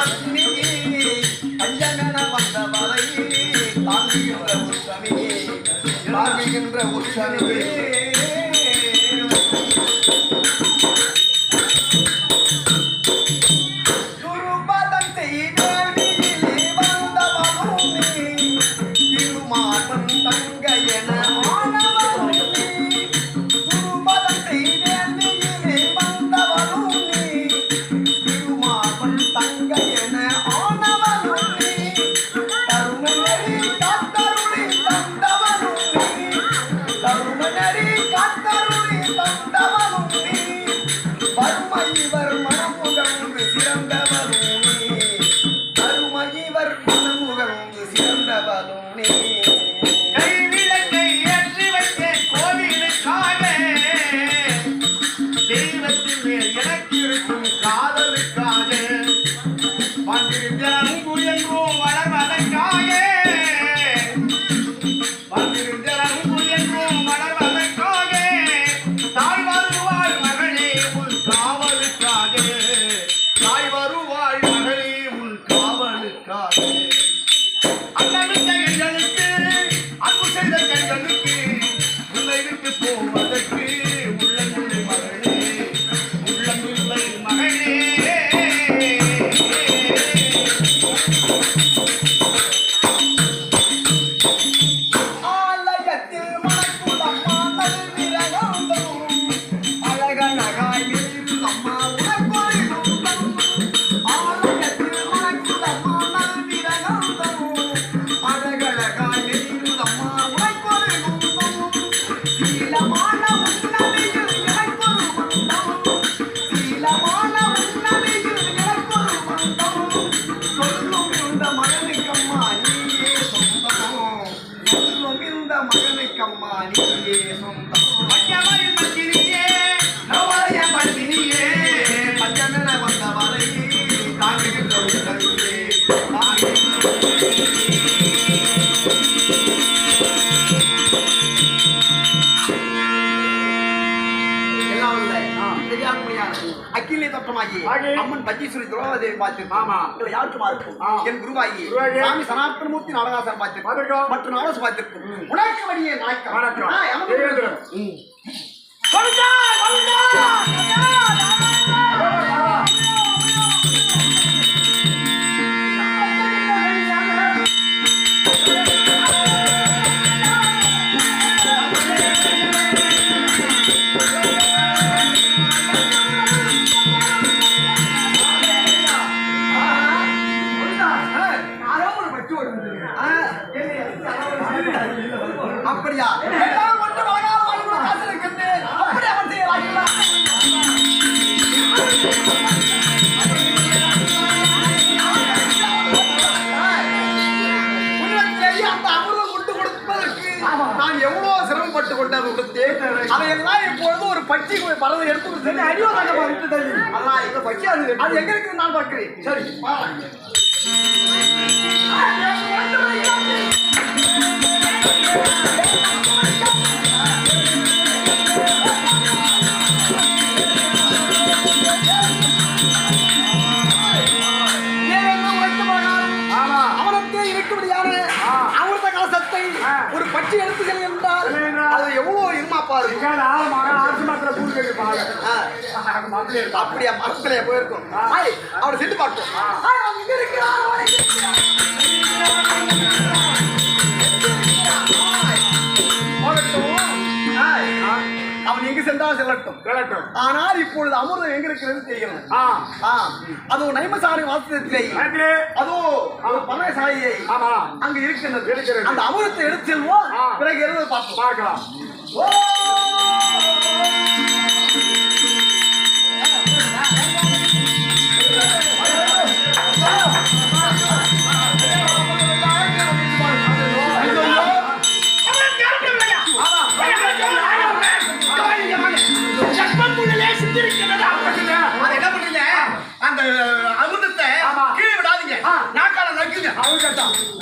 சக்னி ஐயனென வந்தவரை தாங்குகின்ற உற்சமே தாங்குகின்ற உற்சமே தாய் வருவாய் மகளே உன் காவலுக்காக. அண்ணனுக்கு எங்களுக்கு அன்பு செய்த கைகளுக்கு உன்னை விட்டு போவதற்கு உள்ளமில்லை மகளே உள்ளமில்லை மகளே. Thank you. அக்கிலே தோற்றமாகி. அம்மன் பஞ்சீஸ்வரி துரோகதேவி பார்த்து ஆமா. உங்களை யாருக்குமா இருக்கும். என் குருவாகி. சுவாமி சனாத்தனமூர்த்தி நாடகாசர் பார்த்து. மற்றும் நாடகம் பார்த்திருக்கும் உனக்கு வழியே நாய்க்கம் வணக்கம். அப்படியா? எல்லாம் ஒன்று வாங்காத வாங்கி காசு இருக்கின்றேன் அப்படி அவன் செய்யலாம் நான் எவ்வளவு சிரமப்பட்டு கொண்டு அதை கொடுத்தேன் அதையெல்லாம் இப்பொழுது ஒரு பட்சி பறவை எடுத்து அடியோதாக விட்டு தள்ளி? அதான் எங்க பட்சி அது. அது எங்க இருக்கு நான் பார்க்கிறேன். சரி பட்சி எடுத்துகள் என்றால் அது எவ்வளவு இருமா பாரு அப்படியா மரத்திலே போயிருக்கும். அவனை சென்று பார்க்கும் எங்கு சென்றால் செல்லட்டும். கிளட்டும் ஆனால் இப்பொழுது அமிர்தம் எங்க இருக்கிறது தெரிகிறது அது நைமசாரி வாசத்திலே அதோ ஒரு பனசாலியை ஆமா. அங்க இருக்கின்றது. அந்த அமிர்தத்தை எடுத்து செல்வோம். பிறகு பார்ப்போம். பார்க்கலாம். ஓ! அந்த